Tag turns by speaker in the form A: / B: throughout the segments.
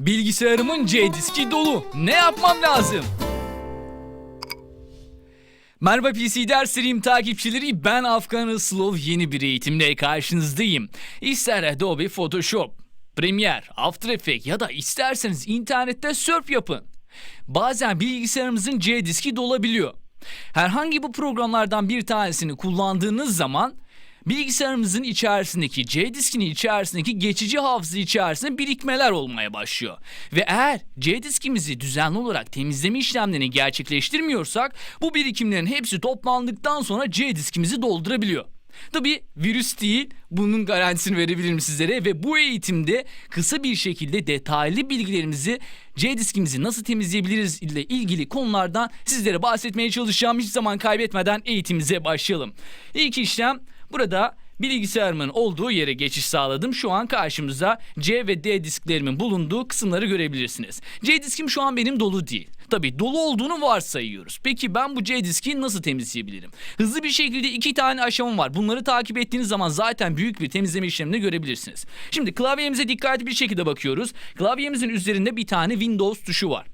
A: Bilgisayarımın C diski dolu. Ne yapmam lazım? Merhaba PC derslerim takipçileri ben Afgan Islov yeni bir eğitimle karşınızdayım. İster Adobe Photoshop, Premiere, After Effects ya da isterseniz internette surf yapın. Bazen bilgisayarımızın C diski dolabiliyor. Herhangi bu programlardan bir tanesini kullandığınız zaman bilgisayarımızın içerisindeki C diskinin içerisindeki geçici hafıza içerisinde birikmeler olmaya başlıyor. Ve eğer C diskimizi düzenli olarak temizleme işlemlerini gerçekleştirmiyorsak bu birikimlerin hepsi toplandıktan sonra C diskimizi doldurabiliyor. Tabi virüs değil bunun garantisini verebilirim sizlere ve bu eğitimde kısa bir şekilde detaylı bilgilerimizi C diskimizi nasıl temizleyebiliriz ile ilgili konulardan sizlere bahsetmeye çalışacağım. Hiç zaman kaybetmeden eğitimimize başlayalım. İlk işlem burada bilgisayarımın olduğu yere geçiş sağladım. Şu an karşımıza C ve D disklerimin bulunduğu kısımları görebilirsiniz. C diskim şu an benim dolu değil. Tabii dolu olduğunu varsayıyoruz. Peki ben bu C diski nasıl temizleyebilirim? Hızlı bir şekilde iki tane aşamam var. Bunları takip ettiğiniz zaman zaten büyük bir temizleme işlemini görebilirsiniz. Şimdi klavyemize dikkatli bir şekilde bakıyoruz. Klavyemizin üzerinde bir tane Windows tuşu var.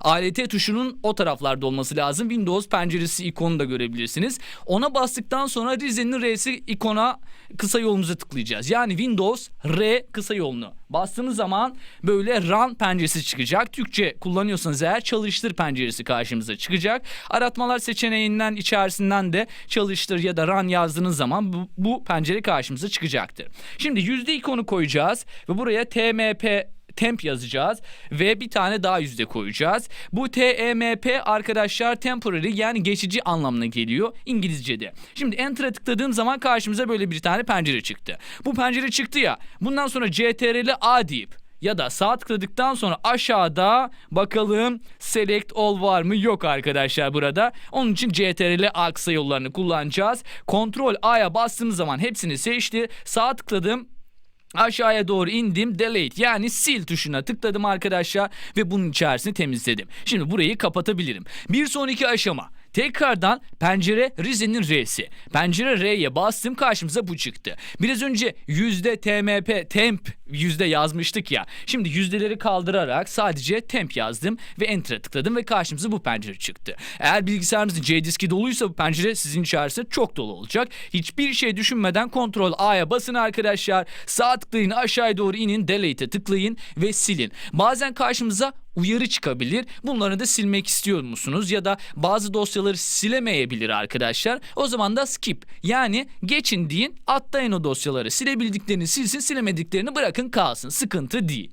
A: ALT tuşunun o taraflarda olması lazım. Windows penceresi ikonu da görebilirsiniz. Ona bastıktan sonra Rize'nin R'si ikona kısa yolumuza tıklayacağız. Yani Windows R kısa yolunu bastığınız zaman böyle Run penceresi çıkacak. Türkçe kullanıyorsanız eğer çalıştır penceresi karşımıza çıkacak. Aratmalar seçeneğinden içerisinden de çalıştır ya da Run yazdığınız zaman bu, bu pencere karşımıza çıkacaktır. Şimdi yüzde ikonu koyacağız ve buraya TMP temp yazacağız ve bir tane daha yüzde koyacağız. Bu TEMP arkadaşlar temporary yani geçici anlamına geliyor İngilizce'de. Şimdi enter'a tıkladığım zaman karşımıza böyle bir tane pencere çıktı. Bu pencere çıktı ya bundan sonra CTRL A deyip ya da sağ tıkladıktan sonra aşağıda bakalım select all var mı? Yok arkadaşlar burada. Onun için CTRL A kısa yollarını kullanacağız. Ctrl A'ya bastığım zaman hepsini seçti. Sağ tıkladım. Aşağıya doğru indim delete yani sil tuşuna tıkladım arkadaşlar ve bunun içerisini temizledim. Şimdi burayı kapatabilirim. Bir sonraki aşama tekrardan pencere Rize'nin R'si. Pencere R'ye bastım karşımıza bu çıktı. Biraz önce yüzde TMP temp yüzde yazmıştık ya. Şimdi yüzdeleri kaldırarak sadece temp yazdım ve enter'a tıkladım ve karşımıza bu pencere çıktı. Eğer bilgisayarınızın C diski doluysa bu pencere sizin içerisinde çok dolu olacak. Hiçbir şey düşünmeden Ctrl A'ya basın arkadaşlar. Sağ tıklayın aşağıya doğru inin delete'e tıklayın ve silin. Bazen karşımıza uyarı çıkabilir. Bunları da silmek istiyor musunuz? Ya da bazı dosyaları silemeyebilir arkadaşlar. O zaman da skip yani geçin deyin atlayın o dosyaları. Silebildiklerini silsin silemediklerini bırakın kalsın. Sıkıntı değil.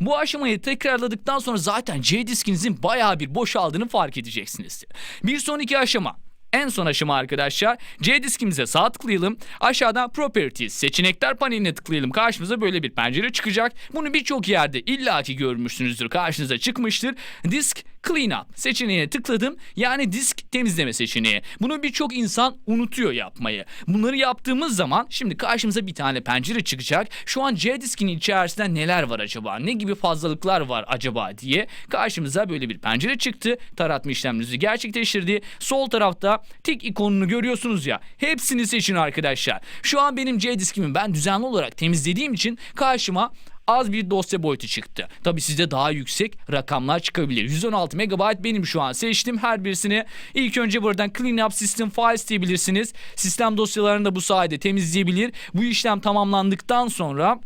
A: Bu aşamayı tekrarladıktan sonra zaten C diskinizin bayağı bir boşaldığını fark edeceksiniz. Bir sonraki aşama en son aşama arkadaşlar C diskimize sağ tıklayalım. Aşağıdan Properties seçenekler paneline tıklayalım. Karşımıza böyle bir pencere çıkacak. Bunu birçok yerde illaki görmüşsünüzdür. Karşınıza çıkmıştır. Disk Cleanup seçeneğine tıkladım. Yani disk temizleme seçeneği. Bunu birçok insan unutuyor yapmayı. Bunları yaptığımız zaman şimdi karşımıza bir tane pencere çıkacak. Şu an C diskinin içerisinde neler var acaba? Ne gibi fazlalıklar var acaba diye karşımıza böyle bir pencere çıktı. Taratma işleminizi gerçekleştirdi. Sol tarafta tik ikonunu görüyorsunuz ya. Hepsini seçin arkadaşlar. Şu an benim C diskimi ben düzenli olarak temizlediğim için karşıma az bir dosya boyutu çıktı. Tabi sizde daha yüksek rakamlar çıkabilir. 116 MB benim şu an seçtim her birisini. İlk önce buradan Clean Up System Files diyebilirsiniz. Sistem dosyalarını da bu sayede temizleyebilir. Bu işlem tamamlandıktan sonra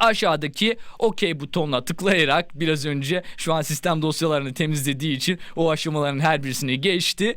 A: aşağıdaki OK butonuna tıklayarak biraz önce şu an sistem dosyalarını temizlediği için o aşamaların her birisini geçti.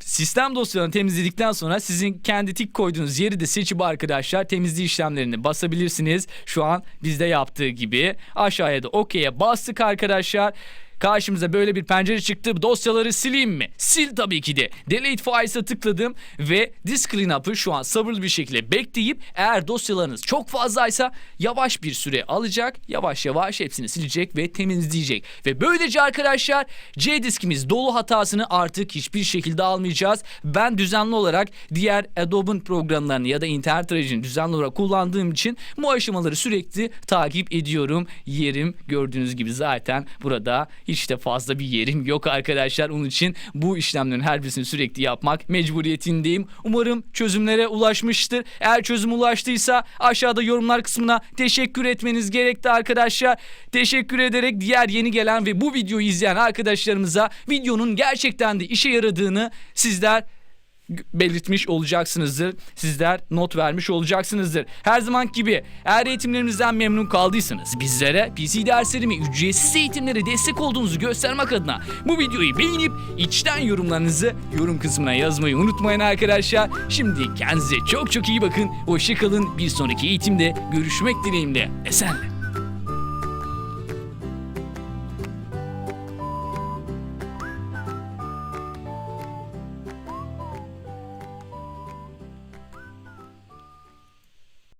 A: Sistem dosyalarını temizledikten sonra sizin kendi tik koyduğunuz yeri de seçip arkadaşlar temizliği işlemlerini basabilirsiniz. Şu an bizde yaptığı gibi aşağıya da OK'ye bastık arkadaşlar. Karşımıza böyle bir pencere çıktı. Dosyaları sileyim mi? Sil tabii ki de. Delete Files'a tıkladım ve Disk Cleanup'ı şu an sabırlı bir şekilde bekleyip eğer dosyalarınız çok fazlaysa yavaş bir süre alacak. Yavaş yavaş hepsini silecek ve temizleyecek. Ve böylece arkadaşlar C diskimiz dolu hatasını artık hiçbir şekilde almayacağız. Ben düzenli olarak diğer Adobe'ın programlarını ya da internet aracını düzenli olarak kullandığım için bu aşamaları sürekli takip ediyorum. Yerim gördüğünüz gibi zaten burada hiç de fazla bir yerim yok arkadaşlar. Onun için bu işlemlerin her birisini sürekli yapmak mecburiyetindeyim. Umarım çözümlere ulaşmıştır. Eğer çözüm ulaştıysa aşağıda yorumlar kısmına teşekkür etmeniz gerekti arkadaşlar. Teşekkür ederek diğer yeni gelen ve bu videoyu izleyen arkadaşlarımıza videonun gerçekten de işe yaradığını sizler belirtmiş olacaksınızdır. Sizler not vermiş olacaksınızdır. Her zaman gibi eğer eğitimlerimizden memnun kaldıysanız bizlere PC derslerimi ücretsiz eğitimlere destek olduğunuzu göstermek adına bu videoyu beğenip içten yorumlarınızı yorum kısmına yazmayı unutmayın arkadaşlar. Şimdi kendinize çok çok iyi bakın. Hoşçakalın. Bir sonraki eğitimde görüşmek dileğimle. Esenle.